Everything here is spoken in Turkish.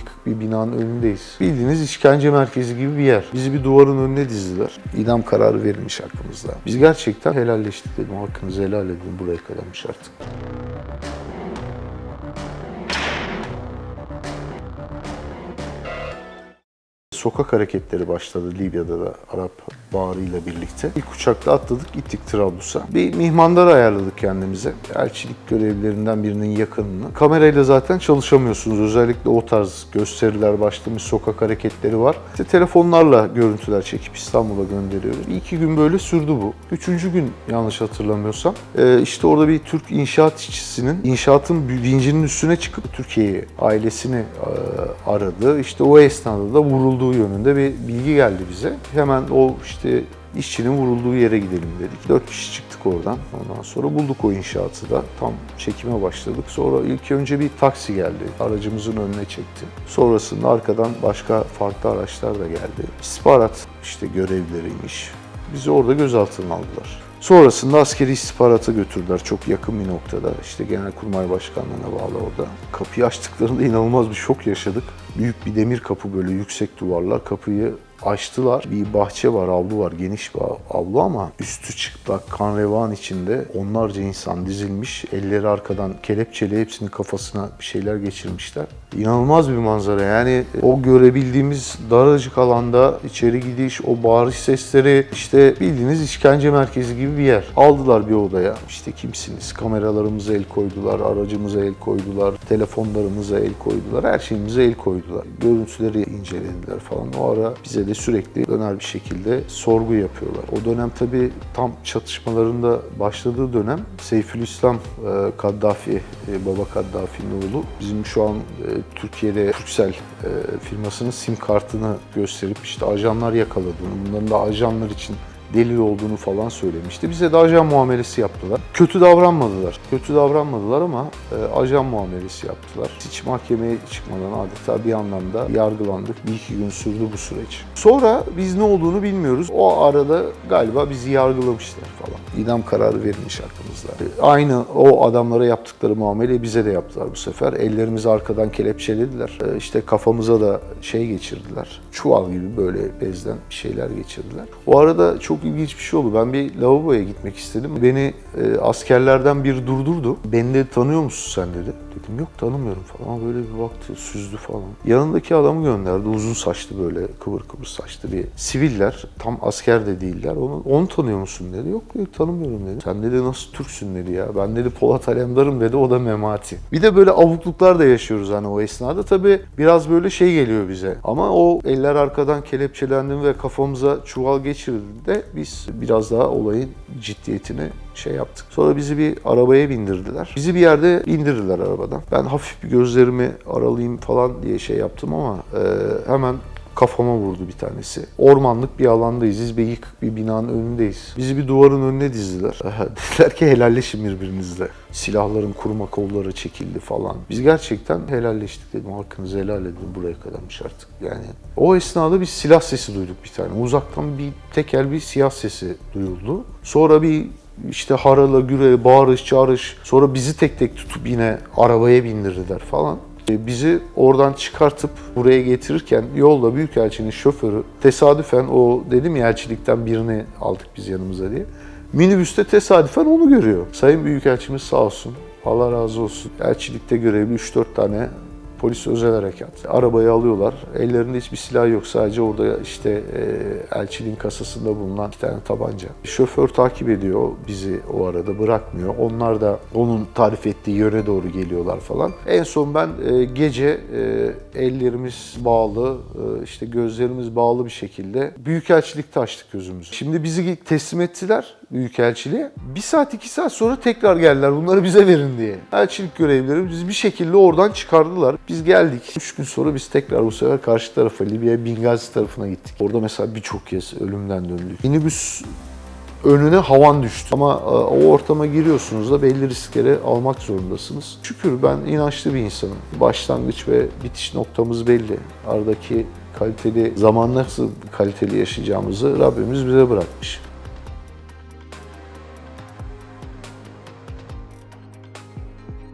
yıkık bir binanın önündeyiz. Bildiğiniz işkence merkezi gibi bir yer. Bizi bir duvarın önüne dizdiler. İdam kararı verilmiş hakkımızda. Biz gerçekten helalleştik dedim. Hakkınızı helal edin. Buraya kadarmış artık. Sokak hareketleri başladı Libya'da da Arap Baharı'yla birlikte. İlk uçakla atladık gittik Trablus'a. Bir mihmandar ayarladık kendimize. Elçilik görevlilerinden birinin yakınını. Kamerayla zaten çalışamıyorsunuz. Özellikle o tarz gösteriler başlamış sokak hareketleri var. İşte telefonlarla görüntüler çekip İstanbul'a gönderiyoruz. Bir iki gün böyle sürdü bu. Üçüncü gün yanlış hatırlamıyorsam. e, işte orada bir Türk inşaat işçisinin inşaatın vincinin üstüne çıkıp Türkiye'yi ailesini e, aradı. İşte o esnada da vurulduğu yönünde bir bilgi geldi bize. Hemen o işte işçinin vurulduğu yere gidelim dedik. Dört kişi çıktık oradan. Ondan sonra bulduk o inşaatı da. Tam çekime başladık. Sonra ilk önce bir taksi geldi. Aracımızın önüne çekti. Sonrasında arkadan başka farklı araçlar da geldi. İstihbarat işte görevleriymiş. Bizi orada gözaltına aldılar. Sonrasında askeri istihbarata götürdüler çok yakın bir noktada. İşte Genelkurmay Başkanlığı'na bağlı orada. Kapıyı açtıklarında inanılmaz bir şok yaşadık. Büyük bir demir kapı böyle yüksek duvarlar. Kapıyı açtılar. Bir bahçe var, avlu var, geniş bir avlu ama üstü çıplak, kan revan içinde onlarca insan dizilmiş. Elleri arkadan kelepçeli hepsinin kafasına bir şeyler geçirmişler. İnanılmaz bir manzara yani o görebildiğimiz daracık alanda içeri gidiş, o bağırış sesleri işte bildiğiniz işkence merkezi gibi bir yer. Aldılar bir odaya işte kimsiniz? Kameralarımıza el koydular, aracımıza el koydular, telefonlarımıza el koydular, her şeyimize el koydular. Görüntüleri incelediler falan. O ara bize de sürekli döner bir şekilde sorgu yapıyorlar. O dönem tabii tam çatışmaların da başladığı dönem Seyfülislam e, Kaddafi, e, baba Kaddafi'nin oğlu bizim şu an e, Türkiye'de Turkcell e, firmasının sim kartını gösterip işte ajanlar yakaladığını, bunların da ajanlar için delil olduğunu falan söylemişti. Bize de ajan muamelesi yaptılar. Kötü davranmadılar. Kötü davranmadılar ama e, ajan muamelesi yaptılar. Hiç mahkemeye çıkmadan adeta bir anlamda yargılandık. Bir iki gün sürdü bu süreç. Sonra biz ne olduğunu bilmiyoruz. O arada galiba bizi yargılamışlar falan. İdam kararı verilmiş hakkımızda. E, Aynı o adamlara yaptıkları muameleyi bize de yaptılar bu sefer. Ellerimizi arkadan kelepçelediler. E, İşte kafamıza da şey geçirdiler. Çuval gibi böyle bezden bir şeyler geçirdiler. O arada çok ilginç bir şey oldu. Ben bir lavaboya gitmek istedim. Beni e, askerlerden biri durdurdu. Beni de tanıyor musun sen dedi. Dedim yok tanımıyorum falan. Böyle bir baktı süzdü falan. Yanındaki adamı gönderdi. Uzun saçlı böyle kıvır kıvır saçlı bir siviller. Tam asker de değiller. Onu, onu tanıyor musun dedi. Yok yok tanımıyorum dedi. Sen dedi nasıl Türksün dedi ya. Ben dedi Polat Alemdar'ım dedi. O da Memati. Bir de böyle avukluklar da yaşıyoruz hani o esnada. Tabii biraz böyle şey geliyor bize. Ama o eller arkadan kelepçelendim ve kafamıza çuval geçirdi de biz biraz daha olayın ciddiyetini şey yaptık. Sonra bizi bir arabaya bindirdiler. Bizi bir yerde indirdiler arabadan. Ben hafif bir gözlerimi aralayayım falan diye şey yaptım ama e, hemen kafama vurdu bir tanesi. Ormanlık bir alandayız. Biz bir yıkık bir binanın önündeyiz. Bizi bir duvarın önüne dizdiler. Dediler ki helalleşin birbirinizle. Silahların kurma kolları çekildi falan. Biz gerçekten helalleştik dedim. Hakkınızı helal edin buraya kadarmış artık. Yani o esnada bir silah sesi duyduk bir tane. Uzaktan bir tekel bir silah sesi duyuldu. Sonra bir işte harala güre, bağırış, çağırış. Sonra bizi tek tek tutup yine arabaya bindirdiler falan. E, Bizi oradan çıkartıp buraya getirirken yolda Büyükelçinin şoförü tesadüfen o dedim ya elçilikten birini aldık biz yanımıza diye. Minibüste tesadüfen onu görüyor. Sayın Büyükelçimiz sağ olsun. Allah razı olsun. Elçilikte görevli 3-4 tane polis özel harekat. Arabayı alıyorlar. Ellerinde hiçbir silah yok. Sadece orada işte e, elçiliğin kasasında bulunan iki tane tabanca. Şoför takip ediyor bizi o arada bırakmıyor. Onlar da onun tarif ettiği yöne doğru geliyorlar falan. En son ben e, gece e, ellerimiz bağlı, e, işte gözlerimiz bağlı bir şekilde Büyükelçilikte açtık gözümüzü. Şimdi bizi teslim ettiler Büyükelçiliğe. Bir saat iki saat sonra tekrar geldiler bunları bize verin diye. Elçilik görevlileri bizi bir şekilde oradan çıkardılar. Biz geldik. Üç gün sonra biz tekrar bu sefer karşı tarafa Libya Bingazi tarafına gittik. Orada mesela birçok kez ölümden döndük. Minibüs önüne havan düştü. Ama e, o ortama giriyorsunuz da belli riskleri almak zorundasınız. Şükür ben inançlı bir insanım. Başlangıç ve bitiş noktamız belli. Aradaki kaliteli zaman nasıl kaliteli yaşayacağımızı Rabbimiz bize bırakmış.